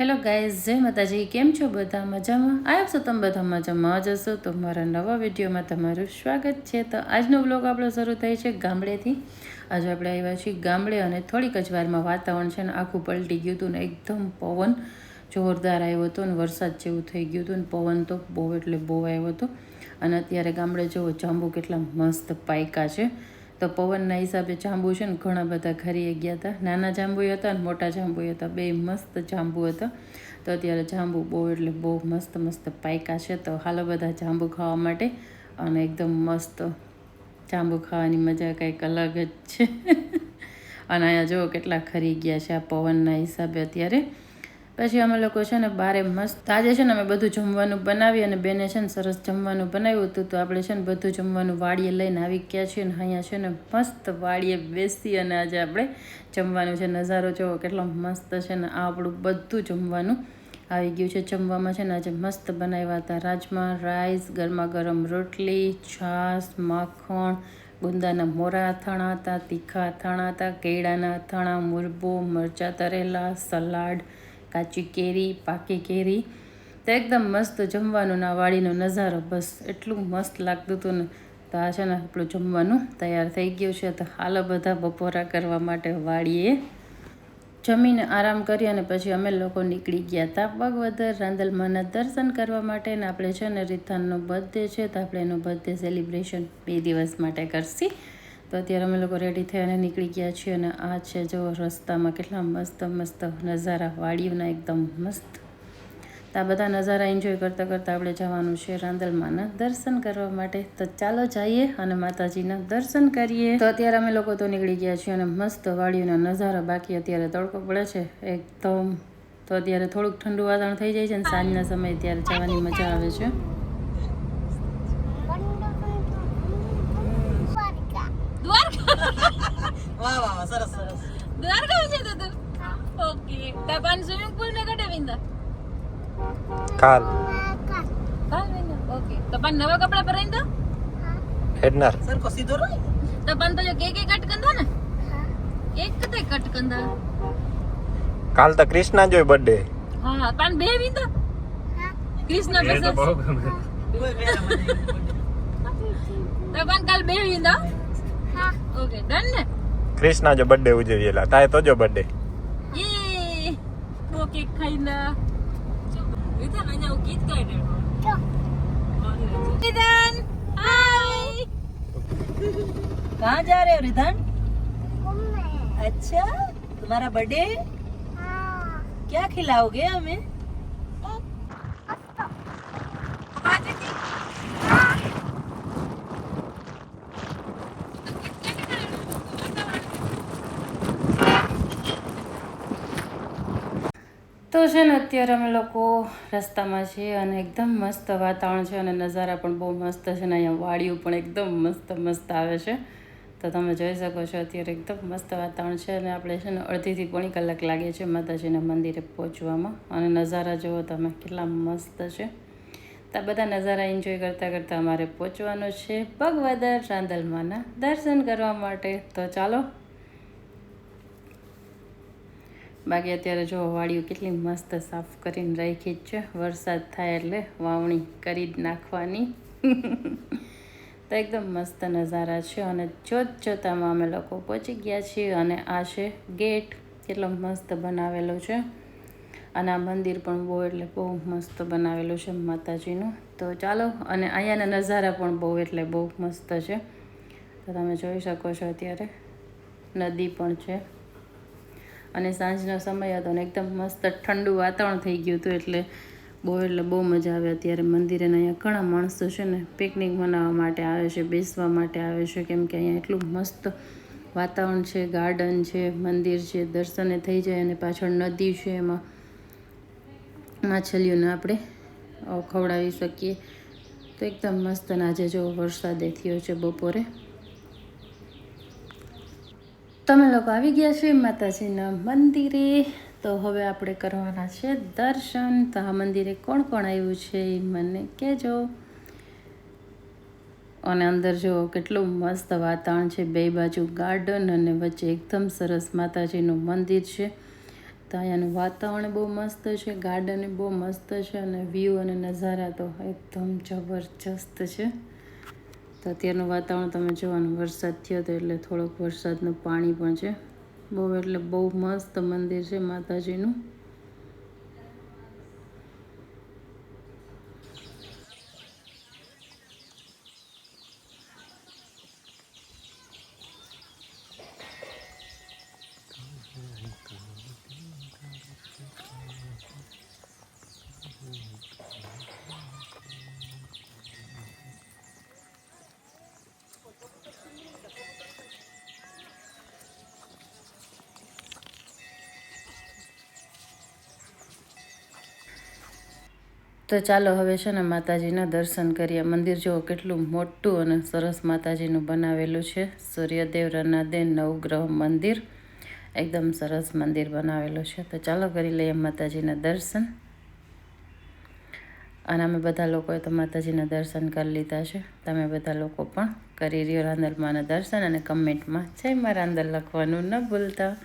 Hello guys જય માતાજી, કેમ છો બધા મજામાં? આવ્યો છો તમે બધા મજામાં જ હશો. તો મારા નવા વિડીયોમાં તમારું સ્વાગત છે. તો આજનો બ્લોગ આપણો શરૂ થાય છે ગામડેથી. આજે આપણે આવ્યા છીએ ગામડે અને થોડીક જ વારમાં વાતાવરણ છે ને આખું પલટી ગયું હતું ને એકદમ પવન જોરદાર આવ્યો હતો ને વરસાદ જેવું થઈ ગયું હતું ને પવન તો બહુ એટલે બહુ આવ્યો હતો. અને અત્યારે ગામડે જુઓ, જાંબુ કેટલા મસ્ત પાયકા છે. તો પવનના હિસાબે જાંબુ છે ને ઘણા બધા ખરી ગયા હતા. નાના જાંબુ હતા ને મોટા જાંબુ હતા. બે મસ્ત જાંબુ હતા. તો અત્યારે જાંબુ બહુ એટલે બહુ મસ્ત મસ્ત પાયકા છે. તો હાલો બધા જાંબુ ખાવા માટે અને એકદમ મસ્ત જાંબુ ખાવાની મજા કંઈક અલગ જ છે. અને અહીંયા જુઓ કેટલા ખરી ગયા છે આ પવનના હિસાબે અત્યારે. પછી અમે લોકો છે ને બારે મસ્ત આજે છે ને અમે બધું જમવાનું બનાવી અને બેને છે ને સરસ જમવાનું બનાવ્યું હતું તો આપણે છે ને બધું જમવાનું વાડીએ લઈને આવી ગયા છીએ ને અહીંયા છે ને મસ્ત વાડીએ બેસી અને આજે આપણે જમવાનું છે. નજારો જોવો કેટલો મસ્ત છે ને આ આપણું બધું જમવાનું આવી ગયું છે. જમવામાં છે ને આજે મસ્ત બનાવ્યા હતા. રાજમા, રાઈસ, ગરમા ગરમ રોટલી, છાશ, માખણ, ગુંદાના મોરા અથાણા હતા, તીખા અથાણા હતા, કેળાના અથાણા, મુરબો, મરચાં તરેલા, સલાડ કાચી કેરી, પાકી કેરી. તો એકદમ મસ્ત જમવાનું ના વાડીનો નજારો, બસ એટલું મસ્ત લાગતું હતું ને. તો આ છે ને આપણું જમવાનું તૈયાર થઈ ગયું છે. તો હાલો બધા બપોરા કરવા માટે વાડીએ જમીને આરામ કરી અને પછી અમે લોકો નીકળી ગયા હતા ભગવદર રાંદલમાના દર્શન કરવા માટે ને આપણે છે ને રીથાનનો બર્થડે છે. તો આપણે એનું બર્થડે સેલિબ્રેશન બે દિવસ માટે કરશી. તો અત્યારે અમે લોકો રેડી થઈ અને નીકળી ગયા છીએ અને આ છે જો રસ્તામાં કેટલા મસ્ત મસ્ત નજારા, વાડીઓના એકદમ મસ્ત. તો આ બધા નજારા એન્જોય કરતાં કરતાં આપણે જવાનું છે રાંદલમાના દર્શન કરવા માટે. તો ચાલો જઈએ અને માતાજીના દર્શન કરીએ. તો અત્યારે અમે લોકો તો નીકળી ગયા છીએ અને મસ્ત વાડીઓના નજારા બાકી અત્યારે તડકો પડે છે એકદમ. તો અત્યારે થોડુંક ઠંડુ વાતાવરણ થઈ જાય છે અને સાંજના સમયે ત્યારે જવાની મજા આવે છે. સરસ સરસ. દ્વારકા છે તો ઓકે. તપાન સ્વિમિંગ પૂલ ને કટે વિંદા કાલ. કાલ વિંદા ઓકે. તપાન નવા કપડા પહેરીને તો હેડનાર કો સીધો રહી. તપાન તો જો કે કે કટ કંદા ને? એક કતે કટ કંદા કાલ તો ક્રિષ્ના જોય બર્થડે હા પણ બે વિંદા કૃષ્ણ બસ બહુ ગમે. તપાન કાલ બે વિંદા ઓકે ડન ને? ક્રિષ્ના જો બર્થડે ઉજવેલા તાય તો જો બર્થડે યે वो केक खाइना विधान અહીંયા હું ગીત ગાઈ રહ્યો વિધાન હાય कहाँ जा रहे हो रिधन अच्छा तुम्हारा बर्थडे क्या खिलाओगे हमें તો છે ને અત્યારે અમે લોકો રસ્તામાં છીએ અને એકદમ મસ્ત વાતાવરણ છે અને નજારા પણ બહુ મસ્ત છે ને અહીંયા વાડીઓ પણ એકદમ મસ્ત મસ્ત આવે છે. તો તમે જોઈ શકો છો અત્યારે એકદમ મસ્ત વાતાવરણ છે અને આપણે છે ને અડધીથી પોણી કલાક લાગે છે માતાજીના મંદિરે પહોંચવામાં અને નજારા જુઓ તમે કેટલા મસ્ત છે. તો બધા નજારા એન્જોય કરતાં કરતાં અમારે પહોંચવાનું છે ભગવદર રાંદલમાના દર્શન કરવા માટે. તો ચાલો બાકી અત્યારે જો વાડીઓ કેટલી મસ્ત સાફ કરીને રાખી જ છે. વરસાદ થાય એટલે વાવણી કરી જ નાખવાની. તો એકદમ મસ્ત નજારા છે અને જોત જોતામાં અમે લોકો પહોંચી ગયા છીએ અને આ છે ગેટ. કેટલો મસ્ત બનાવેલો છે. અને આ મંદિર પણ બહુ એટલે બહુ મસ્ત બનાવેલું છે માતાજીનું. તો ચાલો, અને અહીંયાના નજારા પણ બહુ એટલે બહુ મસ્ત છે. તો તમે જોઈ શકો છો અત્યારે નદી પણ છે. અને સાંજનો સમય હતો ને એકદમ મસ્ત ઠંડુ વાતાવરણ થઈ ગયું હતું એટલે બહુ એટલે બહુ મજા આવે. અત્યારે મંદિરે અહીંયા ઘણા માણસો છે ને પિકનિક મનાવવા માટે આવે છે, બેસવા માટે આવે છે. કેમ કે અહીંયા એટલું મસ્ત વાતાવરણ છે, ગાર્ડન છે, મંદિર છે, દર્શને થઈ જાય અને પાછળ નદી છે એમાં. માછલીઓને આપણે ખવડાવી શકીએ. તો એકદમ મસ્ત અને આજે જો વરસાદે થયો છે બપોરે. તમે લોકો આવી ગયા છે માતાજીના મંદિરે. તો હવે આપણે કરવાના છે દર્શન. તો આ મંદિરે કોણ કોણ આવ્યું છે એ મને કહેજો. અને અંદર જુઓ કેટલું મસ્ત વાતાવરણ છે. બે બાજુ ગાર્ડન અને વચ્ચે એકદમ સરસ માતાજીનું મંદિર છે. તો અહીંયાનું વાતાવરણ બહુ મસ્ત છે. ગાર્ડન બહુ મસ્ત છે. અને વ્યૂ અને નજારા તો એકદમ જબરજસ્ત છે. તો અત્યારનું વાતાવરણ તમે જોવાનું, વરસાદ થયો હતો એટલે થોડોક વરસાદનું પાણી પણ છે. બહુ એટલે બહુ મસ્ત મંદિર છે માતાજીનું. તો ચાલો હવે છે ને માતાજીના દર્શન કરીએ. મંદિર જુઓ કેટલું મોટું અને સરસ માતાજીનું બનાવેલું છે. સૂર્યદેવ રનાદે નવગ્રહ મંદિર. એકદમ સરસ મંદિર બનાવેલું છે. તો ચાલો કરી લઈએ માતાજીના દર્શન. અને અમે બધા લોકોએ તો માતાજીના દર્શન કરી લીધા છે. તમે બધા લોકો પણ કરી રહ્યો રાંદલમાના દર્શન અને કમેન્ટમાં. જય મા રાંદલ લખવાનું ન ભૂલતા.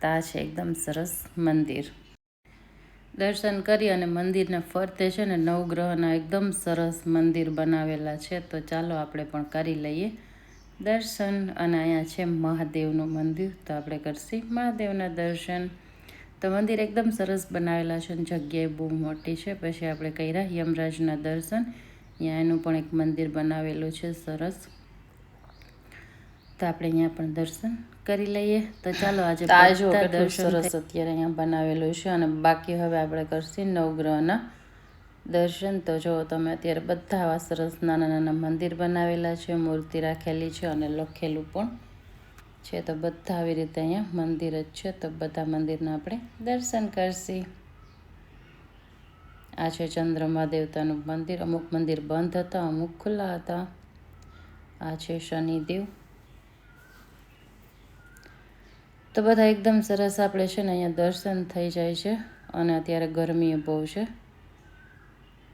તા છે એકદમ સરસ મંદિર. દર્શન કરી અને મંદિરના ફરતે છે ને નવગ્રહના એકદમ સરસ મંદિર બનાવેલા છે. તો ચાલો આપણે પણ કરી લઈએ દર્શન. અને અહીંયા છે મહાદેવનું મંદિર. તો આપણે કરશી મહાદેવના દર્શન. તો મંદિર એકદમ સરસ બનાવેલા છે અને જગ્યાએ બહુ મોટી છે. પછી આપણે કર્યા યમરાજના દર્શન. અહીંયા એનું પણ એક મંદિર બનાવેલું છે સરસ. તો આપણે અહીંયા પણ દર્શન કરી લઈએ તો ચાલો આજે સરસ અત્યારે અહીંયા બનાવેલું છે અને બાકી હવે આપણે કરશી નવગ્રહના દર્શન. તો જો તમે અત્યારે બધા આવા સરસ નાના નાના મંદિર બનાવેલા છે મૂર્તિ રાખેલી છે અને લખેલું પણ છે તો બધા આવી રીતે અહીંયા મંદિર જ છે તો બધા મંદિરના આપણે દર્શન કરશી. આ છે ચંદ્રમા દેવતાનું મંદિર. અમુક મંદિર બંધ હતા અમુક ખુલ્લા હતા. આ છે શનિદેવ. તો બધા એકદમ સરસ આપણે છે ને અહીંયા દર્શન થઈ જાય છે અને અત્યારે ગરમી બહુ છે.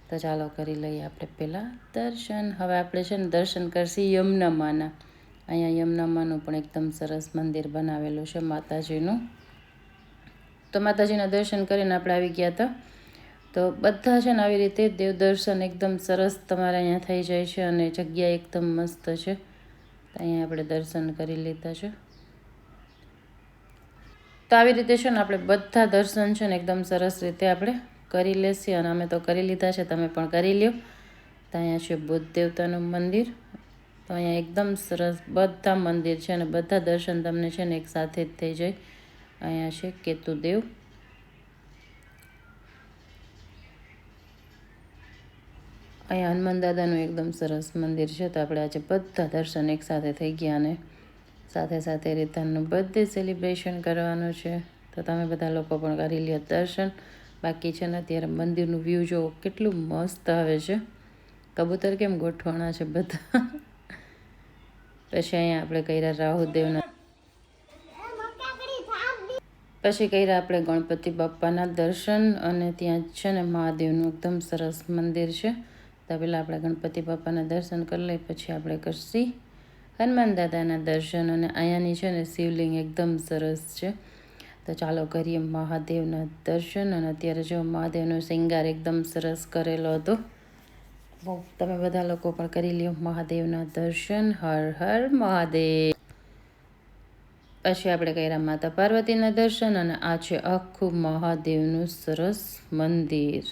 તો ચાલો કરી લઈએ આપણે પહેલાં દર્શન. હવે આપણે છે ને દર્શન કરશી યમુનામાના. અહીંયા યમુનામાનું પણ એકદમ સરસ મંદિર બનાવેલું છે માતાજીનું. તો માતાજીના દર્શન કરીને આપણે આવી ગયા હતા. તો બધા છે ને આવી રીતે દેવ દર્શન એકદમ સરસ તમારે અહીંયા થઈ જાય છે અને જગ્યા એકદમ મસ્ત છે. અહીંયા આપણે દર્શન કરી લીધા છે. તો આવી રીતે છે ને આપણે બધા દર્શન છે ને એકદમ સરસ રીતે આપણે કરી લેશી અને અમે તો કરી લીધા છે, તમે પણ કરી લ્યો. તો અહીંયા છે બુદ્ધ દેવતાનું મંદિર. તો અહીંયા એકદમ સરસ બધા મંદિર છે અને બધા દર્શન તમને છે ને એક સાથે જ થઈ જાય. અહીંયા છે કેતુદેવ. અહીંયા હનુમાન દાદાનું એકદમ સરસ મંદિર છે, તો આપણે આજે બધા દર્શન એકસાથે થઈ ગયા અને સાથે સાથે રીતાનું બર્થડે સેલિબ્રેશન કરવાનું છે. તો તમે બધા લોકો પણ કરી લ્યો દર્શન. બાકી છે ને અત્યારે મંદિરનું વ્યૂ જોવો, કેટલું મસ્ત આવે છે. કબૂતર કેમ ગોઠવાણા છે બધા? પછી અહીંયા આપણે કર્યા રાહુદેવના. પછી કર્યા આપણે ગણપતિ બાપ્પાના દર્શન અને ત્યાં છે ને મહાદેવનું એકદમ સરસ મંદિર છે. તો પહેલાં આપણે ગણપતિ બાપ્પાના દર્શન કરી લઈએ, પછી આપણે કરશી હનુમાન દાદાના દર્શન અને અહીંયાની છે ને શિવલિંગ એકદમ સરસ છે તો ચાલો કરીએ મહાદેવના દર્શન અને અત્યારે જો મહાદેવનો શિંગાર એકદમ સરસ કરેલો હતો બહુ તમે બધા લોકો પણ કરી લ્યો મહાદેવના દર્શન હર હર મહાદેવ પછી આપણે કર્યા માતા પાર્વતીના દર્શન અને આ છે આખું મહાદેવનું સરસ મંદિર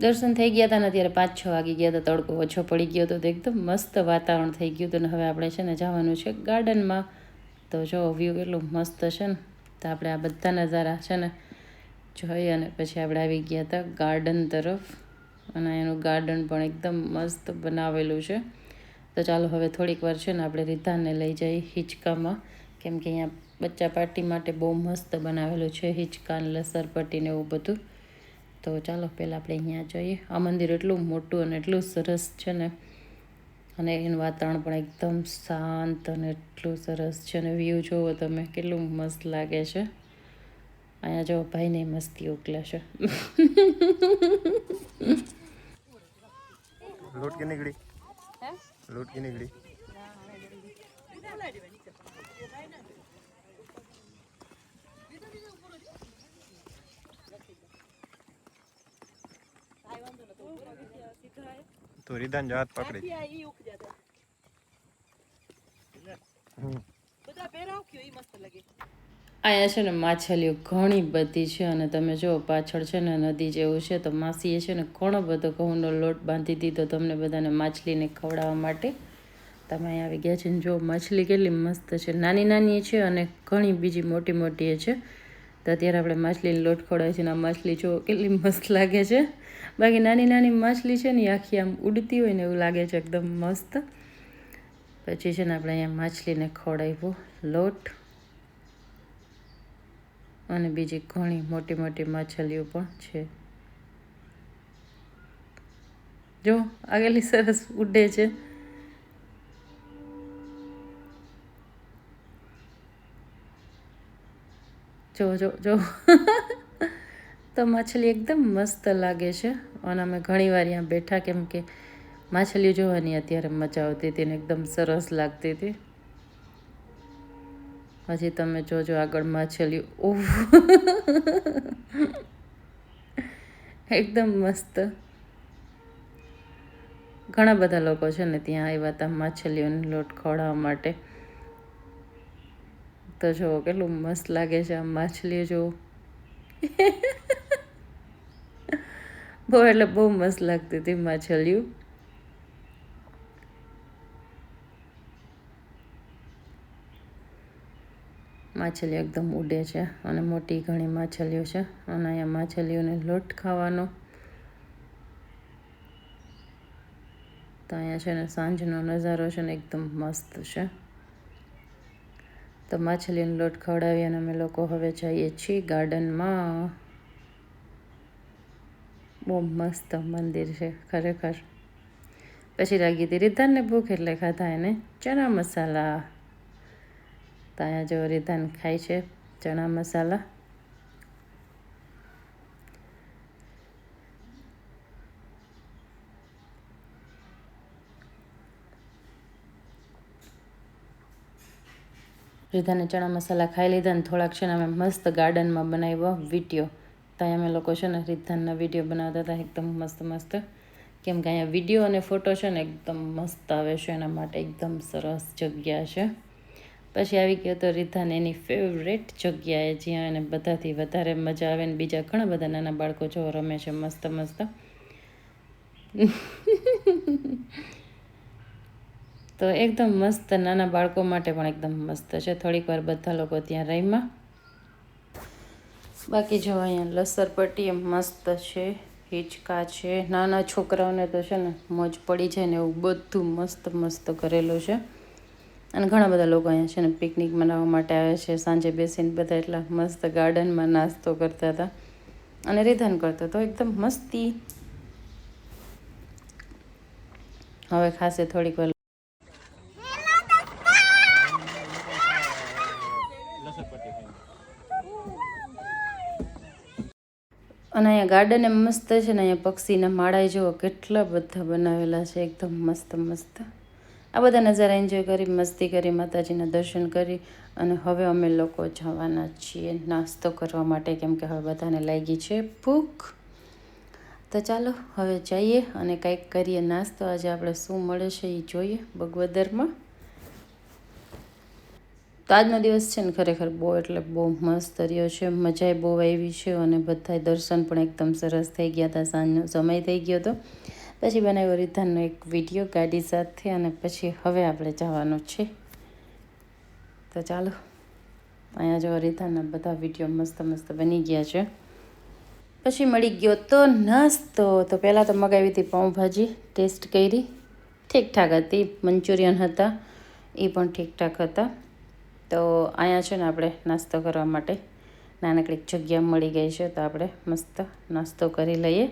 દર્શન થઈ ગયા હતા ને અત્યારે પાંચ છ વાગી ગયા હતા તડકો ઓછો પડી ગયો હતો તો એકદમ મસ્ત વાતાવરણ થઈ ગયું હતું ને હવે આપણે છે ને જવાનું છે ગાર્ડનમાં. તો જો વ્યૂ કેટલું મસ્ત છે ને, તો આપણે આ બધા નજારા છે ને જોઈ અને પછી આપણે આવી ગયા હતા ગાર્ડન તરફ. અને એનું ગાર્ડન પણ એકદમ મસ્ત બનાવેલું છે. તો ચાલો હવે થોડીક વાર છે ને આપણે રીધાને લઈ જઈએ હિંચકામાં. કેમ કે અહીંયા બચ્ચા પાર્ટી માટે બહુ મસ્ત બનાવેલું છે હિંચકા ને લસરપટ્ટી ને એવું બધું. તો ચાલો પહેલાં આપણે અહીંયા જોઈએ. આ મંદિર એટલું મોટું અને એટલું સરસ છે ને. અને એનું વાતાવરણ પણ એકદમ શાંત અને એટલું સરસ છે અને વ્યૂ જુઓ તમે કેટલું મસ્ત લાગે છે. અહીંયા જો ભાઈને મસ્તી ઉકલે છે લૂંટ કે નીકળી. લૂંટ કે નીકળી. તો રીધાન જો હાથ પકડી. ક્યાંથી આ ઈ ઉખ જાતા હમ. બધા પહેરાવ કયો ઈ મસ્ત લાગે. અહીંયા છે ને માછલીઓ ઘણી બધી છે અને તમે જો પાછળ છે ને નદી જેવું છે તો માસીએ છે ને ઘણો બધો ઘઉંનો લોટ બાંધી દીધો તમને બધાને માછલીને ખવડાવવા માટે. તમે અહીંયા આવી ગયા છે ને જો માછલી કેટલી મસ્ત છે. નાની નાની છે અને ઘણી બીજી મોટી મોટી છે. તો અત્યારે આપણે માછલીને લોટ ખવડાવીએ છીએ અને આ માછલી જો કેટલી મસ્ત લાગે છે. બાકી નાની નાની માછલી છે ને આખી આમ ઉડતી હોય ને એવું લાગે છે એકદમ મસ્ત. પછી છે ને આપણે અહીંયા માછલીને ખવડાવ્યો લોટ. અને બીજી ઘણી મોટી મોટી માછલીઓ પણ છે. જો આગળની સરસ ઉડે છે. જો જો જો. તો માછલી એકદમ મસ્ત લાગે છે. અને અમે ઘણી વાર અહીંયા બેઠા કેમ કે માછલીઓ જોવાની અત્યારે મજા આવતી હતી ને એકદમ સરસ લાગતી હતી. હજી તમે જોજો આગળ માછલી. ઓહ એકદમ મસ્ત. ઘણા બધા લોકો છે ને ત્યાં આવ્યા હતા માછલીઓને લોટ ખવડાવવા માટે. તો જો કેટલું મસ્ત લાગે છે આ માછલીઓ જોવો બહુ એટલે બહુ મસ્ત લાગતી હતી માછલીઓ. માછલીઓ એકદમ ઉડે છે અને મોટી ઘણી માછલીઓ છે અને અહીંયા માછલીઓને લોટ ખાવાનો. તો અહીંયા છે ને સાંજનો નજારો છે ને એકદમ મસ્ત છે. તો માછલીનો લોટ ખવડાવી અને અમે લોકો હવે જઈએ છીએ ગાર્ડનમાં. બહુ મસ્ત મંદિર છે, ખરેખર. પછી લાગી હતી, રીધાનને ભૂખ એટલે ખાધા એને ચણા મસાલા. ત્યાં જો રીધાન ખાય છે ચણા મસાલા. રીધાને ચણા મસાલા ખાઈ લીધા ને થોડાક છે અમે મસ્ત ગાર્ડનમાં બનાવ્યો, વીડિયો. ત્યાં અમે લોકો છે ને રીધાનના વીડિયો બનાવતા હતા, એકદમ મસ્ત મસ્ત. કેમ કે અહીંયા વીડિયો અને ફોટો છે ને એકદમ મસ્ત આવે છે, એના માટે એકદમ સરસ જગ્યા છે. પછી આવી ગયો તો રીધાન એની ફેવરેટ જગ્યાએ જ્યાં એને બધાથી વધારે મજા આવે ને બીજા ઘણા બધા નાના બાળકો જો રમે છે, મસ્ત મસ્ત. તો એકદમ મસ્ત નાના બાળકો માટે પણ એકદમ મસ્ત છે. થોડીક વાર બધા લોકો ત્યાં રહીમાં બાકી જો અહીંયા લસરપટ્ટી મસ્ત છે, હિંચકા છે. નાના છોકરાઓને તો છે ને મોજ પડી જાય ને એવું બધું મસ્ત મસ્ત કરેલું છે. અને ઘણા બધા લોકો અહીંયા છે ને પિકનિક મનાવવા માટે આવે છે. સાંજે બેસીને બધા એટલા મસ્ત ગાર્ડનમાં નાસ્તો કરતા હતા. અને રિધન કરતો તો એકદમ મસ્તી. હવે ખાસે થોડીક વાર અને અહીંયા ગાર્ડન એમ મસ્ત છે ને અહીંયા પક્ષીના માળા જુઓ કેટલા બધા બનાવેલા છે, એકદમ મસ્ત મસ્ત. આ બધા નજારા એન્જોય કરી, મસ્તી કરી, માતાજીના દર્શન કરી અને હવે અમે લોકો જવાના છીએ નાસ્તો કરવા માટે, કેમ કે હવે બધાને લાગી છે ભૂખ. તો ચાલો, હવે જઈએ અને કંઈક કરીએ નાસ્તો. આજે આપણે શું મળે છે એ જોઈએ બગવદરમાં તો આજનો દિવસ છે ને ખરેખર બહુ એટલે બહુ મસ્ત રહ્યો છે. મજાએ બહુ આવી છે અને બધાય દર્શન પણ એકદમ સરસ થઈ ગયા હતા. સાંજનો સમય થઈ ગયો હતો. પછી બનાવ્યો રીધાનનો એક વીડિયો ગાડી સાથે અને પછી હવે આપણે જવાનું છે. તો ચાલો, અહીંયા જો રીધાના બધા વીડિયો મસ્ત મસ્ત બની ગયા છે. પછી મળી ગયો તો નાસ્તો. તો પહેલાં તો મગાવી હતી પાઉંભાજી, ટેસ્ટ કરી. ઠીકઠાક હતી. મંચુરિયન હતા. એ પણ ઠીકઠાક હતા. તો અહીંયા છે ને આપણે નાસ્તો કરવા માટે નાનકડી જગ્યા મળી ગઈ છે, તો આપણે મસ્ત નાસ્તો કરી લઈએ.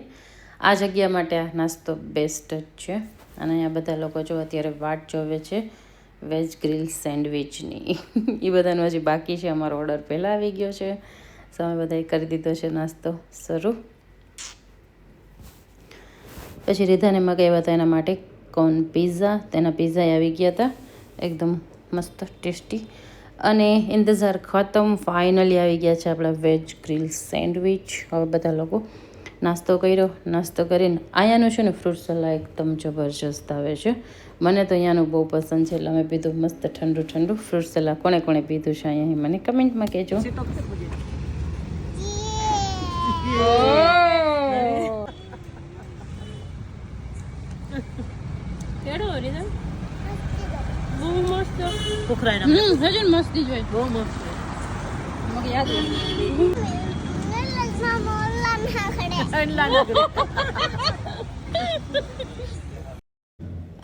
આ જગ્યા માટે આ નાસ્તો બેસ્ટ જ છે. અને અહીંયા બધા લોકો જો અત્યારે વાટ જોવે છે, વેજ ગ્રીલ સેન્ડવિચની. એ બધાનું હજી બાકી છે, અમારો ઓર્ડર પહેલાં આવી ગયો છે. સમય બધાએ કરી દીધો છે નાસ્તો શરૂ. પછી રીધાને મગાવ્યા હતા એના માટે કોર્ન પીઝા તેના પીઝા આવી ગયા હતા. એકદમ મસ્ત ટેસ્ટી. અને ઇંતજાર ખતમ. ફાઇનલી આવી ગયા છે આપણા વેજ ગ્રીલ સેન્ડવિચ. હવે બધા લોકો નાસ્તો કર્યો. નાસ્તો કરીને અહીંયાનું છે ને ફ્રૂટ સલાડ એકદમ જબરજસ્ત આવે છે. મને તો અહીંયાનું બહુ પસંદ છે એટલે અમે પીધું મસ્ત ઠંડુ ઠંડુ ફ્રૂટ સલાડ કોણે કોણે પીધું છે અહીંયા મને કમેન્ટમાં કહેજો કેડો રીધમ બહુ મસ્ત પોખરાયના હમ હજુ મસ્તી જોઈ. બહુ મસ્ત મને યાદ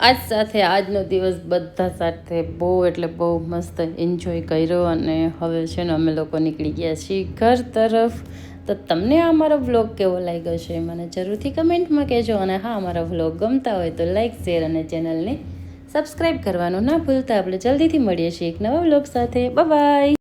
આજ સાથે આજનો દિવસ બધા સાથે બહુ એટલે બહુ મસ્ત એન્જોય કર્યો અને હવે છે ને અમે લોકો નીકળી ગયા છીએ ઘર તરફ. તો તમને આ અમારો વ્લોગ કેવો લાગ્યો છે મને જરૂરથી કમેન્ટમાં કહેજો અને હા અમારો વ્લોગ ગમતા હોય તો લાઈક શેર અને ચેનલને સબસ્ક્રાઈબ કરવાનું ના ભૂલતા. આપણે જલ્દીથી મળીએ છીએ એક નવા વ્લોગ સાથે. બાય